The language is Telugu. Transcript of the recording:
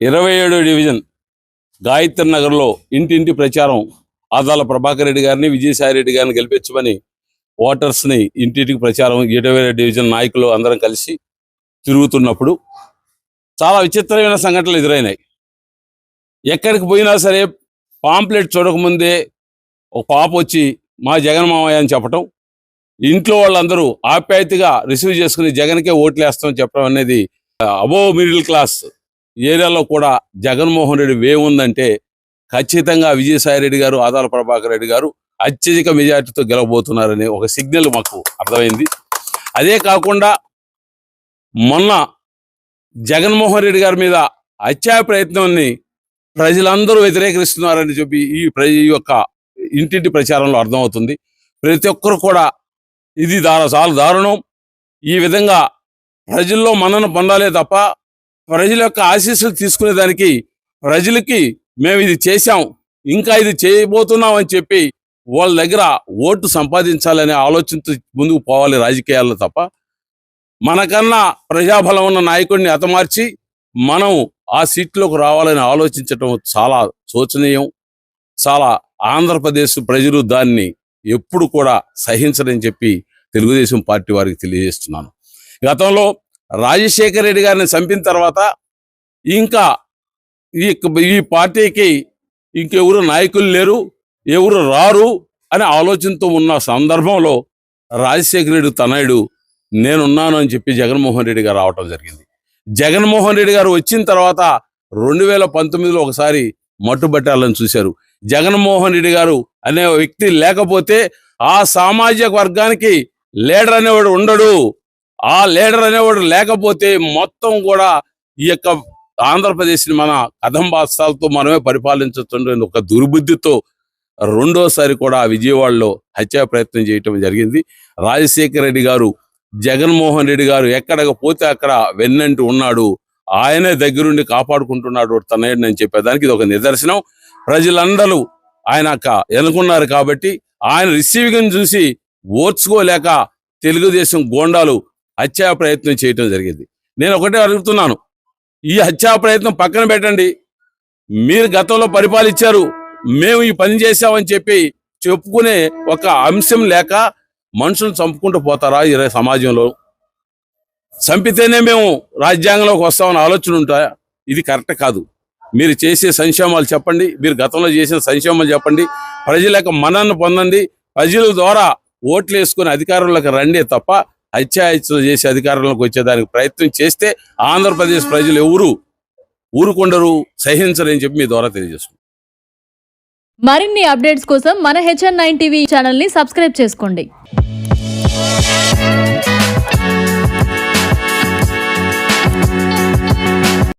ఇరవై ఏడో డివిజన్ గాయత్రి నగర్లో ఇంటింటి ప్రచారం ఆదాల ప్రభాకర్ రెడ్డి గారిని విజయసాయి రెడ్డి గారిని గెలిపించమని ఓటర్స్ని ఇంటింటికి ప్రచారం ఇరవై డివిజన్ నాయకులు అందరం కలిసి తిరుగుతున్నప్పుడు చాలా విచిత్రమైన సంఘటనలు ఎదురైనాయి. ఎక్కడికి పోయినా సరే పాంప్లెట్ చూడకముందే ఒక పాప వచ్చి మా జగన్ మామయ్య అని చెప్పటం ఇంట్లో వాళ్ళందరూ ఆప్యాయతగా రిసీవ్ చేసుకుని జగన్కే ఓట్లు వేస్తామని చెప్పడం అనేది అబోవ్ మిడిల్ క్లాస్ ఏరియాలో కూడా జగన్మోహన్ రెడ్డి వే ఉందంటే ఖచ్చితంగా విజయసాయి రెడ్డి గారు ఆదాల ప్రభాకర్ రెడ్డి గారు అత్యధిక మెజార్టీతో గెలవబోతున్నారనే ఒక సిగ్నల్ మాకు అర్థమైంది. అదే కాకుండా మొన్న జగన్మోహన్ రెడ్డి గారి మీద హత్యా ప్రయత్నాన్ని ప్రజలందరూ వ్యతిరేకిస్తున్నారని చెప్పి ఈ ప్రజ యొక్క ఇంటింటి ప్రచారంలో అర్థమవుతుంది. ప్రతి ఒక్కరు కూడా ఇది దారు చాలా దారుణం. ఈ విధంగా ప్రజల్లో మన్నన పొందాలే తప్ప ప్రజల యొక్క ఆశీస్సులు తీసుకునేదానికి ప్రజలకి మేము ఇది చేశాం ఇంకా ఇది చేయబోతున్నాం అని చెప్పి వాళ్ళ దగ్గర ఓటు సంపాదించాలనే ఆలోచనతో ముందుకు పోవాలి రాజకీయాల్లో తప్ప. మనకన్నా ప్రజాబలం ఉన్న నాయకుడిని హతమార్చి మనం ఆ సీట్లోకి రావాలని ఆలోచించటం చాలా శోచనీయం. చాలా ఆంధ్రప్రదేశ్ ప్రజలు దాన్ని ఎప్పుడు కూడా సహించరని చెప్పి తెలుగుదేశం పార్టీ వారికి తెలియజేస్తున్నాను. గతంలో రాజశేఖర రెడ్డి గారిని చంపిన తర్వాత ఇంకా ఈ ఈ పార్టీకి ఇంకెవరు నాయకులు లేరు ఎవరు రారు అనే ఆలోచనతో ఉన్న సందర్భంలో రాజశేఖర రెడ్డి తనయుడు నేనున్నాను అని చెప్పి జగన్మోహన్ రెడ్డి గారు రావటం జరిగింది. జగన్మోహన్ రెడ్డి గారు వచ్చిన తర్వాత రెండు వేల పంతొమ్మిదిలో ఒకసారి మట్టుబట్టాలని చూశారు. జగన్మోహన్ రెడ్డి గారు అనే వ్యక్తి లేకపోతే ఆ సామాజిక వర్గానికి లీడర్ అనేవాడు ఉండడు. ఆ లీడర్ అనేవాడు లేకపోతే మొత్తం కూడా ఈ యొక్క ఆంధ్రప్రదేశ్ని మన కదంబాస్తాలతో మనమే పరిపాలించుతుండే ఒక దుర్బుద్ధితో రెండోసారి కూడా విజయవాడలో హత్యా ప్రయత్నం చేయటం జరిగింది. రాజశేఖర రెడ్డి గారు జగన్మోహన్ రెడ్డి గారు ఎక్కడికి పోతే అక్కడ వెన్నంటి ఉన్నాడు. ఆయనే దగ్గరుండి కాపాడుకుంటున్నాడు తనయుడిని అని చెప్పేదానికి ఇది ఒక నిదర్శనం. ప్రజలందరూ ఆయన ఎనుకున్నారు ఎన్నుకున్నారు కాబట్టి ఆయన రిసీవింగ్ చూసి ఓర్చుకోలేక తెలుగుదేశం గోండాలు హత్యా ప్రయత్నం చేయటం జరిగింది. నేను ఒకటే అడుగుతున్నాను. ఈ హత్యా ప్రయత్నం పక్కన పెట్టండి. మీరు గతంలో పరిపాలించారు. మేము ఈ పని చేశామని చెప్పి చెప్పుకునే ఒక అంశం లేక మనుషులు చంపుకుంటూ పోతారా ఈ సమాజంలో? చంపితేనే మేము రాజ్యాంగంలోకి వస్తామని ఆలోచన ఉంటాయా ఇది కరెక్ట్ కాదు. మీరు చేసే సంక్షేమాలు చెప్పండి. మీరు గతంలో చేసిన సంక్షేమాలు చెప్పండి. ప్రజల యొక్క మన్నను పొందండి. ప్రజల ద్వారా ఓట్లు వేసుకుని అధికారంలోకి రండి తప్ప హత్యాహత్యలు చేసే అధికారంలోకి వచ్చేదానికి ప్రయత్నం చేస్తే ఆంధ్రప్రదేశ్ ప్రజలు ఎవరు ఊరుకుండరు సహించరని చెప్పి మీ ద్వారా తెలియజేస్తుంది మరిన్ని అప్డేట్స్ కోసం మన హెచ్ఎన్ నైన్ టీవీ ఛానల్ని సబ్స్క్రైబ్ చేసుకోండి.